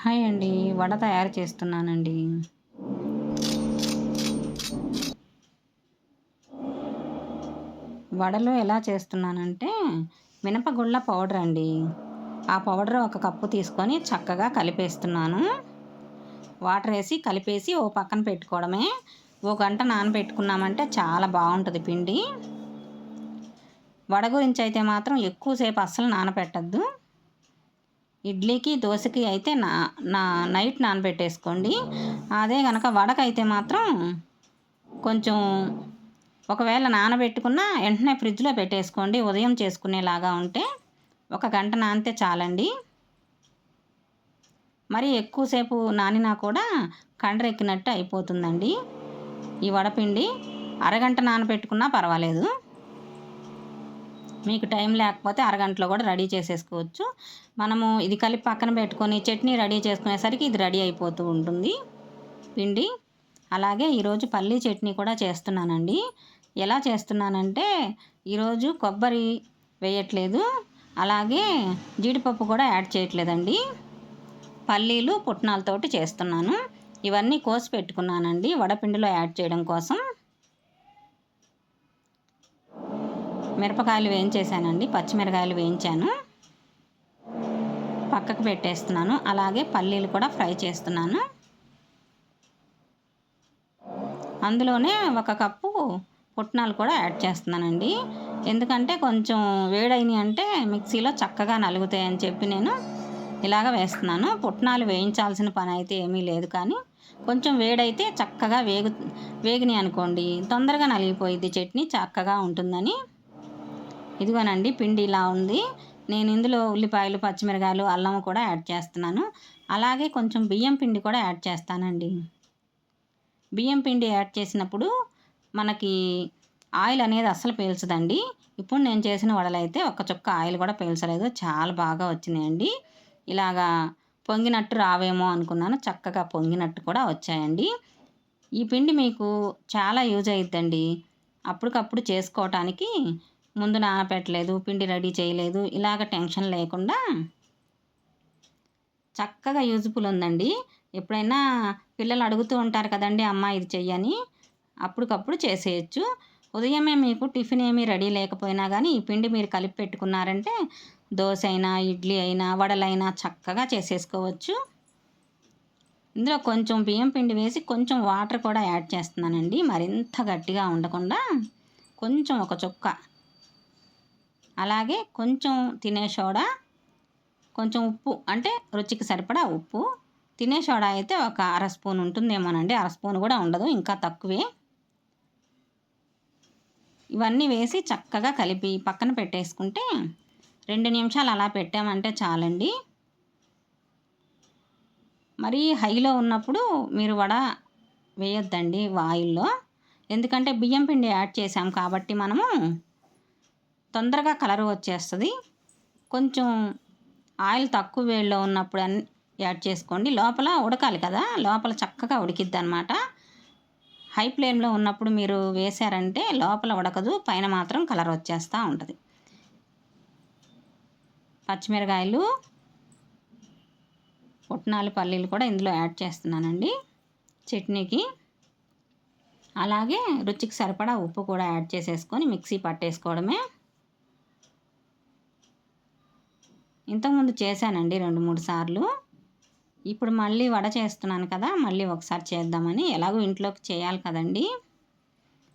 Hi అండి వడ తయారు చేస్తున్నానండి. వడలు ఎలా చేస్తున్నానంటే మినపగుళ్ళ పౌడర్ అండి. ఆ పౌడర్ ఒక కప్పు తీసుకొని చక్కగా కలిపేస్తున్నాను. వాటర్ వేసి కలిపేసి ఓ పక్కన పెట్టుకోవడమే. ఓ గంట నానబెట్టుకున్నామంటే చాలా బాగుంటుంది పిండి. వడ గురించి అయితే మాత్రం ఎక్కువసేపు అస్సలు నానపెట్టద్దు. ఇడ్లీకి దోశకి అయితే నా నా నైట్ నానబెట్టేసుకోండి. అదే కనుక వడకైతే మాత్రం కొంచెం ఒకవేళ నానబెట్టుకున్న వెంటనే ఫ్రిడ్జ్లో పెట్టేసుకోండి. ఉదయం చేసుకునేలాగా ఉంటే ఒక గంట నానితే చాలండి. మరి ఎక్కువసేపు నానినా కూడా కండరెక్కినట్టు అయిపోతుందండి ఈ వడపిండి. అరగంట నానబెట్టుకున్నా పర్వాలేదు. మీకు టైం లేకపోతే అరగంటలో కూడా రెడీ చేసేసుకోవచ్చు. మనము ఇది కలిపి పక్కన పెట్టుకొని చట్నీ రెడీ చేసుకునేసరికి ఇది రెడీ అయిపోతూ ఉంటుంది. పిండి. అలాగే ఈరోజు పల్లీ చట్నీ కూడా చేస్తున్నానండి. ఎలా చేస్తున్నానంటే ఈరోజు కొబ్బరి వేయట్లేదు. అలాగే జీడిపప్పు కూడా యాడ్ చేయట్లేదండి. పల్లీలు పుట్నాలతోటి చేస్తున్నాను. ఇవన్నీ కోసి పెట్టుకున్నానండి. వడపిండిలో యాడ్ చేయడం కోసం. మిరపకాయలు వేయించేసానండి పచ్చిమిరకాయలు వేయించాను. పక్కకు పెట్టేస్తున్నాను అలాగే పల్లీలు కూడా ఫ్రై చేస్తున్నాను. అందులోనే ఒక కప్పు పుట్నాలు కూడా యాడ్ చేస్తున్నానండి. ఎందుకంటే కొంచెం వేడైనవి అంటే మిక్సీలో చక్కగా నలుగుతాయని చెప్పి నేను ఇలాగ వేస్తున్నాను. పుట్నాలు వేయించాల్సిన పని అయితే ఏమీ లేదు కానీ కొంచెం వేడైతే చక్కగా వేగు వేగినాయి అనుకోండి తొందరగా నలిగిపోయిద్ది చట్నీ చక్కగా ఉంటుందని. ఇదిగోనండి పిండి ఇలా ఉంది. నేను ఇందులో ఉల్లిపాయలు పచ్చిమిరకాయలు అల్లం కూడా యాడ్ చేస్తున్నాను. అలాగే కొంచెం బియ్యం పిండి కూడా యాడ్ చేస్తానండి. బియ్యం పిండి యాడ్ చేసినప్పుడు మనకి ఆయిల్ అనేది అస్సలు పీల్చదండి. ఇప్పుడు నేను చేసిన వడలైతే ఒక చుక్క ఆయిల్ కూడా పీల్చలేదు. చాలా బాగా వచ్చినాయండి. ఇలాగా పొంగినట్టు రావేమో అనుకున్నాను. చక్కగా పొంగినట్టు కూడా వచ్చాయండి. ఈ పిండి మీకు చాలా యూజ్ అవుతుందండి అప్పటికప్పుడు చేసుకోవటానికి ముందు నానపెట్టలేదు పిండి రెడీ చేయలేదు ఇలాగ టెన్షన్ లేకుండా చక్కగా యూజ్ఫుల్ ఉందండి ఎప్పుడైనా పిల్లలు అడుగుతూ ఉంటారు కదండి అమ్మ ఇది చెయ్యని అప్పటికప్పుడు చేసేయచ్చు. ఉదయమే మీకు టిఫిన్ ఏమీ రెడీ లేకపోయినా కానీ ఈ పిండి మీరు కలిపి పెట్టుకున్నారంటే దోశ అయినా ఇడ్లీ అయినా వడలైనా చక్కగా చేసేసుకోవచ్చు. ఇందులో కొంచెం బియ్యం పిండి వేసి కొంచెం వాటర్ కూడా యాడ్ చేస్తున్నానండి. మరింత గట్టిగా ఉండకుండా కొంచెం ఒక చుక్క అలాగే కొంచెం తినే సోడా కొంచెం ఉప్పు అంటే రుచికి సరిపడా ఉప్పు. తినే సోడా అయితే ఒక అర స్పూన్ ఉంటుందేమోనండి అర స్పూన్ కూడా ఉండదు ఇంకా తక్కువే. ఇవన్నీ వేసి చక్కగా కలిపి పక్కన పెట్టేసుకుంటే రెండు నిమిషాలు అలా పెట్టామంటే చాలండి. మరీ హైలో ఉన్నప్పుడు మీరు వడ వేయొద్దండి ఆయిల్లో ఎందుకంటే బియ్యం పిండి యాడ్ చేసాం కాబట్టి మనము తొందరగా కలర్ వచ్చేస్తుంది. కొంచెం ఆయిల్ తక్కువ వేడిలో ఉన్నప్పుడు అన్ని యాడ్ చేసుకోండి. లోపల ఉడకాలి కదా లోపల చక్కగా ఉడికిద్ది అనమాట హై ఫ్లేమ్లో ఉన్నప్పుడు మీరు వేసారంటే లోపల ఉడకదు పైన మాత్రం కలర్ వచ్చేస్తూ ఉంటుంది. పచ్చిమిరకాయలు పుట్నాలు పల్లీలు కూడా ఇందులో యాడ్ చేస్తున్నానండి. చట్నీకి. అలాగే రుచికి సరిపడా ఉప్పు కూడా యాడ్ చేసేసుకొని మిక్సీ పట్టేసుకోవడమే. ఇంతకుముందు చేశానండి రెండు మూడు సార్లు. ఇప్పుడు మళ్ళీ వడ చేస్తున్నాను కదా మళ్ళీ ఒకసారి చేద్దామని ఎలాగో ఇంట్లోకి చేయాలి కదండి.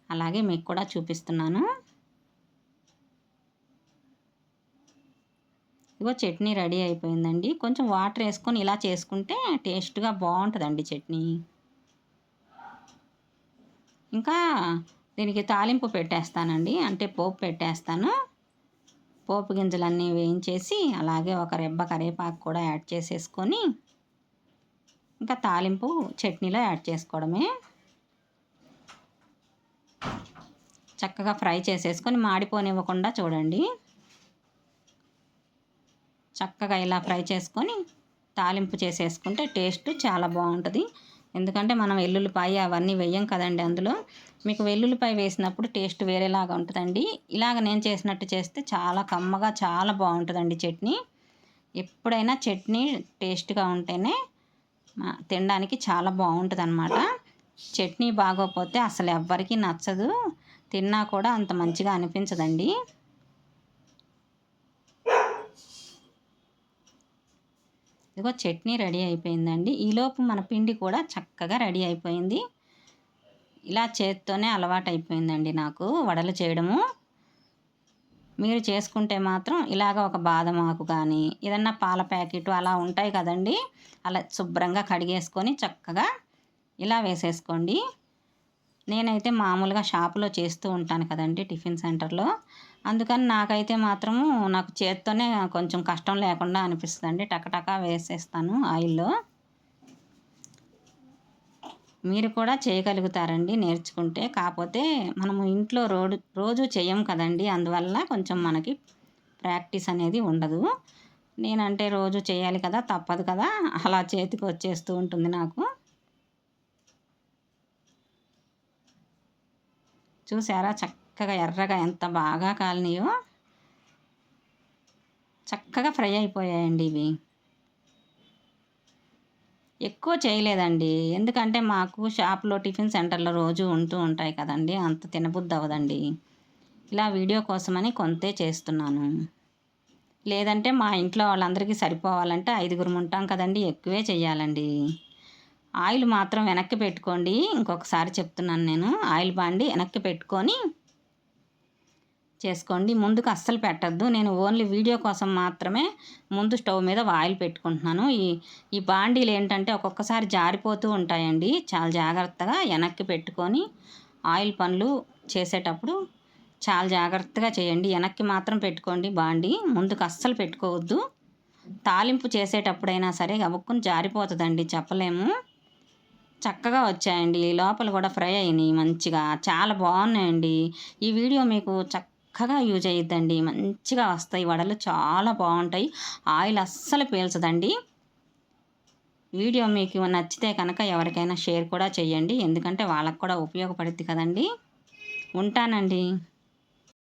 అలాగే మీకు కూడా చూపిస్తున్నాను. ఇగో చట్నీ రెడీ అయిపోయిందండి. కొంచెం వాటర్ వేసుకొని ఇలా చేసుకుంటే టేస్ట్గా బాగుంటుందండి చట్నీ. ఇంకా దీనికి తాలింపు పెట్టేస్తానండి అంటే పోపు పెట్టేస్తాను. పోపు గింజలన్నీ వేయించేసి అలాగే ఒక రెబ్బ కరివేపాకు కూడా యాడ్ చేసేసుకొని ఇంకా తాలింపు చట్నీలో యాడ్ చేసుకోవడమే. చక్కగా ఫ్రై చేసేసుకొని మాడిపోనివ్వకుండా చూడండి. చక్కగా ఇలా ఫ్రై చేసుకొని తాలింపు చేసేసుకుంటే టేస్ట్ చాలా బాగుంటుంది. ఎందుకంటే మనం వెల్లుల్లిపాయ అవన్నీ వేయం కదండి అందులో. మీకు వెల్లుల్లిపాయ వేసినప్పుడు టేస్ట్ వేరేలాగా ఉంటుందండి. ఇలాగ నేను చేసినట్టు చేస్తే చాలా కమ్మగా చాలా బాగుంటుందండి చట్నీ. ఎప్పుడైనా చట్నీ టేస్ట్గా ఉంటేనే తినడానికి చాలా బాగుంటుంది అనమాట చట్నీ బాగోకపోతే అసలు ఎవ్వరికీ నచ్చదు. తిన్నా కూడా అంత మంచిగా అనిపించదండి. ఇదిగో చట్నీ రెడీ అయిపోయిందండి. ఈలోపు మన పిండి కూడా చక్కగా రెడీ అయిపోయింది. ఇలా చేత్తోనే అలవాటు అయిపోయిందండి నాకు వడలు చేయడము. మీరు చేసుకుంటే మాత్రం ఇలాగ ఒక బాదం ఆకు కానీ ఏదన్నా పాల ప్యాకెట్ అలా ఉంటాయి కదండి. అలా శుభ్రంగా కడిగేసుకొని చక్కగా ఇలా వేసేసుకోండి. నేనైతే మామూలుగా షాపులో చేస్తూ ఉంటాను కదండి టిఫిన్ సెంటర్లో. అందుకని నాకైతే మాత్రము నాకు చేత్తోనే కొంచెం కష్టం లేకుండా అనిపిస్తుంది టకటకా వేసేస్తాను ఆయిల్లో. మీరు కూడా చేయగలుగుతారండి నేర్చుకుంటే. కాకపోతే మనము ఇంట్లో రోడ్ రోజు చేయం కదండి. అందువల్ల కొంచెం మనకి ప్రాక్టీస్ అనేది ఉండదు. నేనంటే రోజు చేయాలి కదా తప్పదు కదా. అలా చేతికి వచ్చేస్తూ ఉంటుంది నాకు. చూసారా? చక్క చక్కగా ఎర్రగా ఎంత బాగా కాలనీయో చక్కగా ఫ్రై అయిపోయాయండి ఇవి. ఎక్కువ చేయలేదండి. ఎందుకంటే మాకు షాప్లో టిఫిన్ సెంటర్లో రోజు ఉంటూ ఉంటాయి కదండి. అంత తినబుద్ధి అవ్వదండి. ఇలా వీడియో కోసమని కొంతే చేస్తున్నాను. లేదంటే మా ఇంట్లో వాళ్ళందరికీ సరిపోవాలంటే ఐదుగురు ఉంటాం కదండి. ఎక్కువే చేయాలండి ఆయిల్ మాత్రం వెనక్కి పెట్టుకోండి. ఇంకొకసారి చెప్తున్నాను నేను. ఆయిల్ బాండి వెనక్కి పెట్టుకొని చేసుకోండి. ముందుకు అస్సలు పెట్టద్దు. నేను ఓన్లీ వీడియో కోసం మాత్రమే ముందు స్టవ్ మీద ఆయిల్ పెట్టుకుంటున్నాను. ఈ ఈ బాండీలు ఏంటంటే ఒక్కొక్కసారి జారిపోతూ ఉంటాయండి. చాలా జాగ్రత్తగా వెనక్కి పెట్టుకొని ఆయిల్ పనులు చేసేటప్పుడు చాలా జాగ్రత్తగా చేయండి. వెనక్కి మాత్రం పెట్టుకోండి బాండి. ముందుకు అస్సలు పెట్టుకోవద్దు. తాలింపు చేసేటప్పుడైనా సరే గబుక్కుని జారిపోతుందండి. చెప్పలేము. చక్కగా వచ్చాయండి. లోపల కూడా ఫ్రై అయినాయి మంచిగా. చాలా బాగున్నాయండి. ఈ వీడియో మీకు చక్క చక్కగా యూజ్ అయ్యిద్దండి మంచిగా వస్తాయి. వడలు చాలా బాగుంటాయి. ఆయిల్ అస్సలు పీల్చదండి. వీడియో మీకు నచ్చితే కనుక ఎవరికైనా షేర్ కూడా చేయండి. ఎందుకంటే వాళ్ళకు కూడా ఉపయోగపడుద్ది కదండి. ఉంటానండి.